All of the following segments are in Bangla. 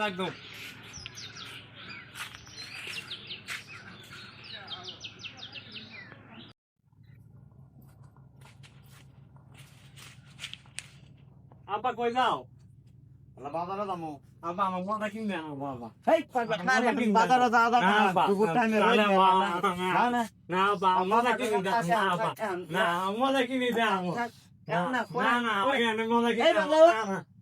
একদম আপা কই যাও আলা বাজারে যামু আপা আমার মজা কিনে আনো বাবা হেই বাজারে যাওয়া না, দরকার বা- দুপুর টাইমে না, রোদ না, নেই, বা- না, না, না। না বা মজা কিনে দাও না আপা না মজা কিনে দাও না না না ওখানে মজা কিনে এই দাও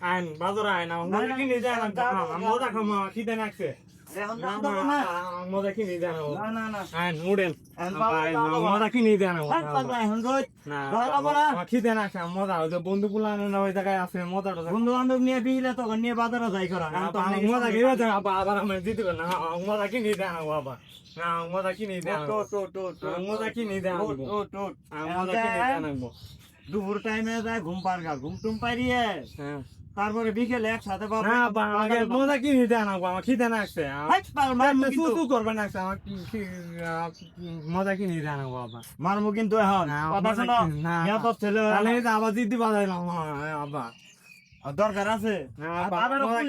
আইন না। বাজার আইন না, না, কিনে মজা খামা খিদে নাকছে না মজা কিনে দাও না, না, না। আইন উড়েন। মজা কিনে। না না। আমার খিদে নাকছে মজা। বন্ধু পুলানো না ওই জায়গায় আছে মজা বন্ধু বান্ধব নিয়ে বিলে তখন নিয়ে বাজারে যাই করা। এখন মজা কিনে দাও আবার আবার আমি দিতে না। মজা কিনে না মজা কিনে কিনে কিনে দুপুর টাইমে যায় ঘুম পারগা ঘুম টুম পাইরিয়ে হ্যাঁ। তারপরে বিকেলে একসাথে বাবা না বা আমাকে মজা কিনে আমার খিদে তু কিন্তু। তু করবে নাকছে আমার কি- কি- মজা কিনে দেন বাবা। মারমু কিন্তু এখন। না, মজা কি- না, ছেলে আবার দিদি বাজাইলাম আবার দরকার আছে? না মজা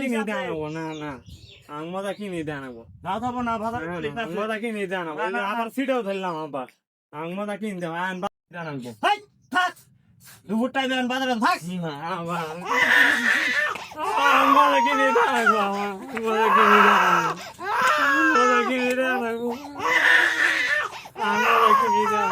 না না। মজা কিনে দেন না যাব না বাজারে পুলিশ আছে। মজা কিনে দেন না, না, না। আবার সিটাও ধরলাম আবার মজা কিনে দেব আইন জানাব হাই, থাক। এখন বাজারে থাক না আবার আমি মজা কিনে দেন আমার কিনে দেন মজা কিনে দেন